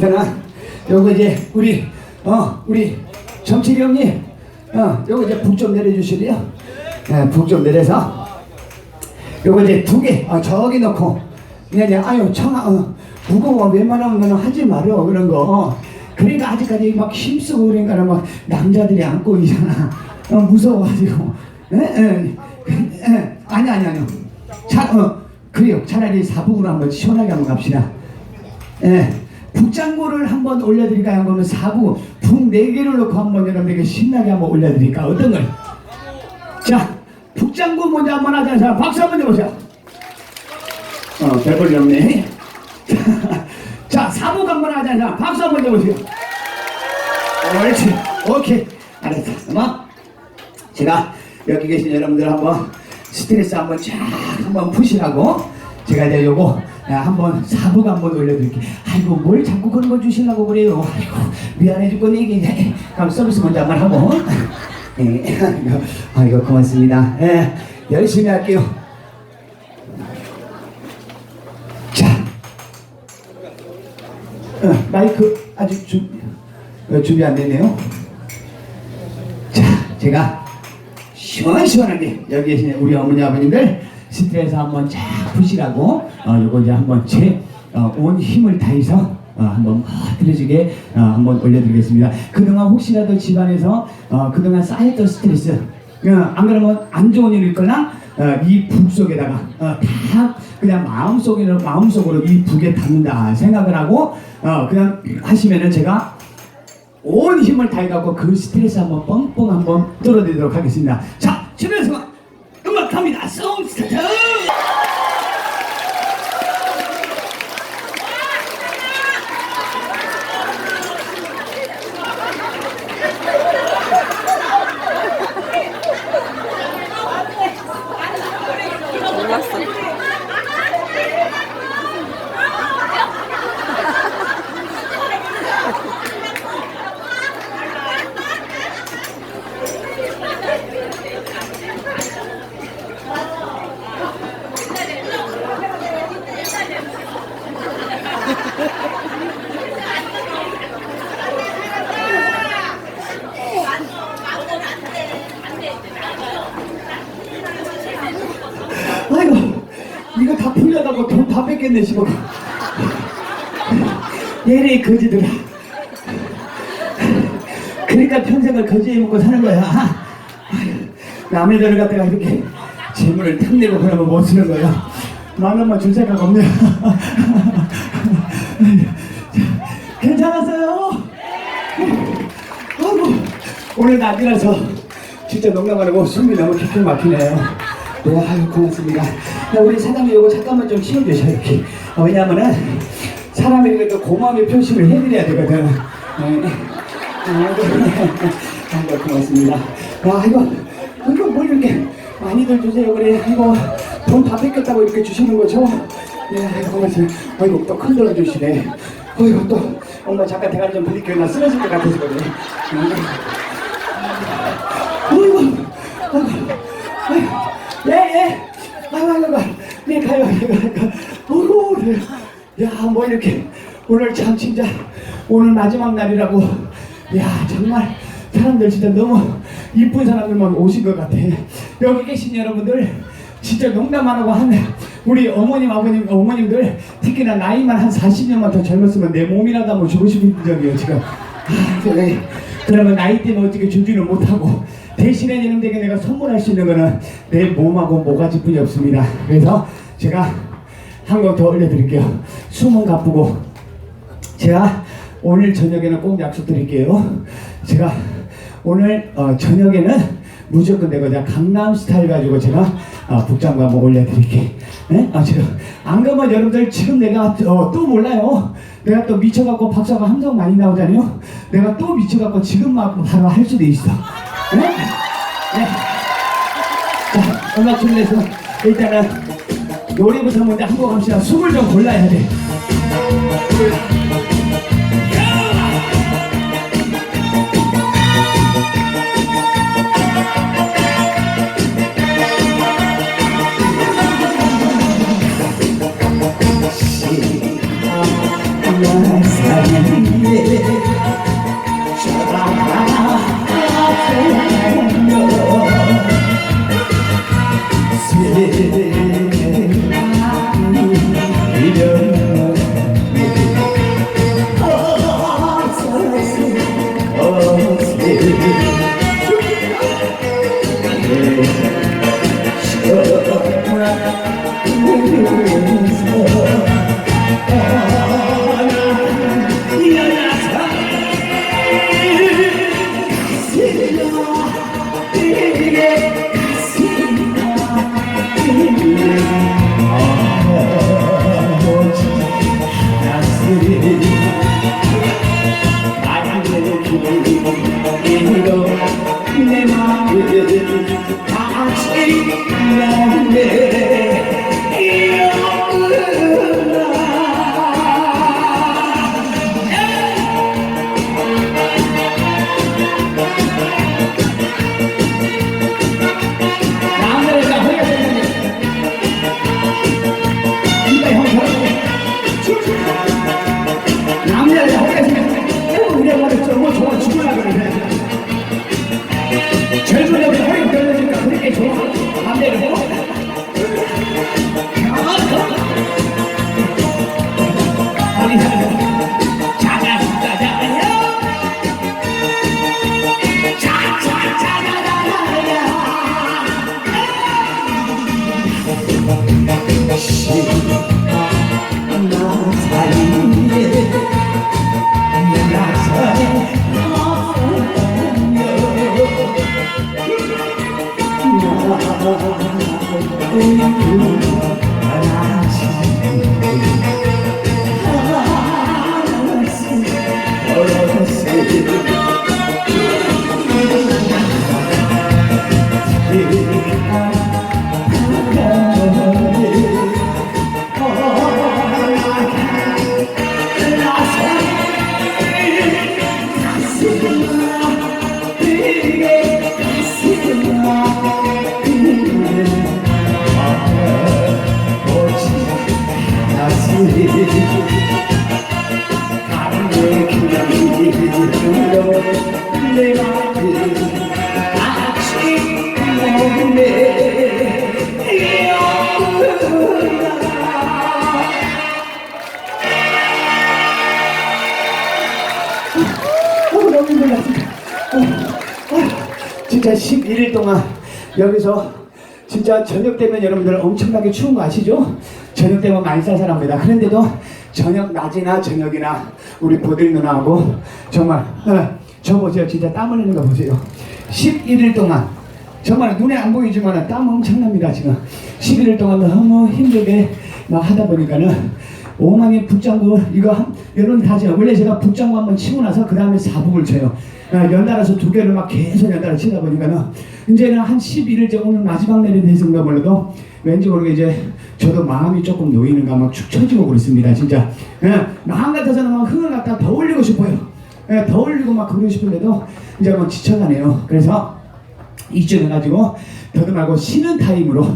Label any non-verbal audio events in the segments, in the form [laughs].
자, 지금부터는 요거 이제 우리 어 우리 정칠이 형님 어 요거 이제 북 좀 내려주실래요? 네, 북 좀 내려서 요거 이제 두 개, 아, 저기 그냥 이제 아유 청아 어, 무거워 웬만하면 너는 하지 말어 그런 거. 그러니까 아직까지 막 힘쓰고 그러니까 막 남자들이 안고 있잖아. 어, 무서워가지고. 에? 에, 에, 아니 아니 아니요. 차, 어, 그래요. 차라리 사북으로 한번 시원하게 한번 갑시다. 예. 북장구를 한번 올려드릴까요? 그러면 사부 북네 개를 넣고 한번 여러분에게 신나게 한번 올려드릴까? 어떤 걸? 자, 북장구 먼저 한번 하자. 자, 박수 한번 해보세요. 어, 별볼이 없네. [laughs] 자, 사부 한번 하자. 자, 박수 한번 해보세요. 옳지. 오케이. 알았어. 엄마. 제가 여기 계신 여러분들 한번 스트레스 한번 쫙 한번 푸시라고 제가 이제 요거 아, 한번 사부가 한번 올려드릴게요. 아이고 뭘 자꾸 그런 거 주시려고 그래요. 아이고 미안해 죽겠네 이게. 그럼 서비스 먼저 한번 하고. 예, 아이고 고맙습니다. 예, 열심히 할게요. 자, 어, 마이크 아직 주, 어, 준비 안 되네요. 자, 제가 시원시원하게 여기 계신 우리 어머니 아버님들 스트레스 한번 쫙 푸시라고 어, 요거 이제 한번 제 어, 온 힘을 다해서 어, 한번 들려주게 어, 한번 올려드리겠습니다. 그동안 혹시라도 집안에서 어, 그동안 쌓였던 스트레스 어, 안 그러면 안 좋은 일이 있거나 어, 이 북 속에다가 어, 다 그냥 마음속으로 마음속으로 이 북에 담는다 생각을 하고 어, 그냥 하시면은 제가 온 힘을 다해갖고 그 스트레스 한번 뻥뻥 한번 뚫어내도록 하겠습니다. 자, 준비해서 음악 갑니다. 송 스타트! 몰랐어. 아이고, 이거 다 풀려 다 뺏겠네, 지금. 얘네 거지들아. 그러니까 평생을 거지에 먹고 사는 거야. 남의 돈을 갖다가 이렇게 재물을 탐내고 그러면 못 쓰는 거야. 만 원만 줄 생각 없네. 괜찮았어요? 오늘 낮이라서 진짜 농담 안 하고 숨이 너무 깊게 막히네요. 네, 아유, 고맙습니다. 자, 우리 사장님 이거 잠깐만 좀 치워주셔요, 이렇게. 어, 왜냐면은 사람이 그래도 고마움의 표시를 해드려야 되거든. 네. [laughs] 아이고, 아이고, 고맙습니다. 와, 이거, 이거 뭘 이렇게 많이들 주세요, 그래. 이거 돈 다 뺏겼다고 이렇게 주시는 거죠? 네, 아이고, 고맙습니다. 아이고, 또 큰 돈을 주시네. 어이구, 또, 엄마 잠깐 대가리 좀 빌릴게요. 나 쓰러질 것 같아서 그래. 네. 아이고, 아이고, 예, 예. 아이고, 아이고, 아이고. 네, 가요, 가요, 가요. 네. 야, 뭐 이렇게, 오늘 참 진짜, 오늘 마지막 날이라고. 야, 정말, 사람들 진짜 너무 이쁜 사람들만 오신 것 같아. 여기 계신 여러분들, 진짜 농담 안 하고 한 우리 어머님 아버님 어머님들 특히나 나이만 한 40년만 더 젊었으면 내 몸이라도 한번 싶은 적이에요 지금 아. 그러면 나이 때문에 어떻게 주지는 못하고 대신에 이놈들에게 내가 선물할 수 있는 거는 내 몸하고 모가지뿐이 없습니다 그래서 제가 한거더 올려드릴게요 숨은 가쁘고 제가 오늘 저녁에는 꼭 약속드릴게요. 제가 오늘 어, 저녁에는 무조건 내가 제가 강남 스타일 가지고 제가 어, 북장구 한번 올려드릴게. 네? 아 지금 안 그러면 여러분들 지금 내가 어, 또 몰라요. 내가 또 미쳐갖고 박사가 함성 많이 나오잖아요. 내가 또 미쳐갖고 지금 막 바로 할 수도 있어. 자, 음악 준비해서 일단은 노래부터 먼저 한곡 합시다. 숨을 좀 골라야 돼. 내 진짜 11일 동안 여기서 진짜 저녁 되면 여러분들 엄청나게 추운 거 아시죠? 저녁 되면 많이 쌀쌀합니다. 그런데도 저녁 낮이나 저녁이나 우리 보들 누나하고 정말 어, 저 보세요. 진짜 땀 흘리는 거 보세요. 11일 동안 정말 눈에 안 보이지만 땀 엄청납니다 지금 11일 동안 너무 힘들게 막 하다 보니까는 오만이 북장구 이거 한, 여러분 다 제가 원래 제가 북장구 한번 치고 나서 그 다음에 사북을 쳐요. 아, 연달아서 두 개를 막 계속 연달아 치다 보니까는 이제는 한 11일째 오늘 마지막 날이 돼서인가 몰라도. 왠지 모르게 이제 저도 마음이 조금 놓이는가 막 축 처지고 그렇습니다 진짜. 예, 마음 같아서는 막 흥을 갖다 더 올리고 싶어요. 예, 더 올리고 막 그러고 싶은데도 이제 뭐 지쳐가네요. 그래서 이쯤 해가지고 더듬하고 쉬는 타임으로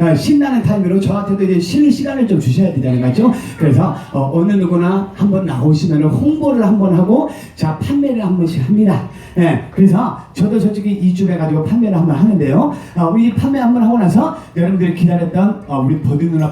어, 신나는 타임으로 저한테도 이제 쉬는 시간을 좀 주셔야 되잖아요 맞죠? 그래서 어, 어느 누구나 한번 나오시면 홍보를 한번 하고 자 판매를 한 번씩 합니다 예, 그래서 저도 솔직히 이쯤 해가지고 판매를 한번 하는데요 어, 우리 판매 한번 하고 나서 여러분들이 기다렸던 어, 우리 버디 누나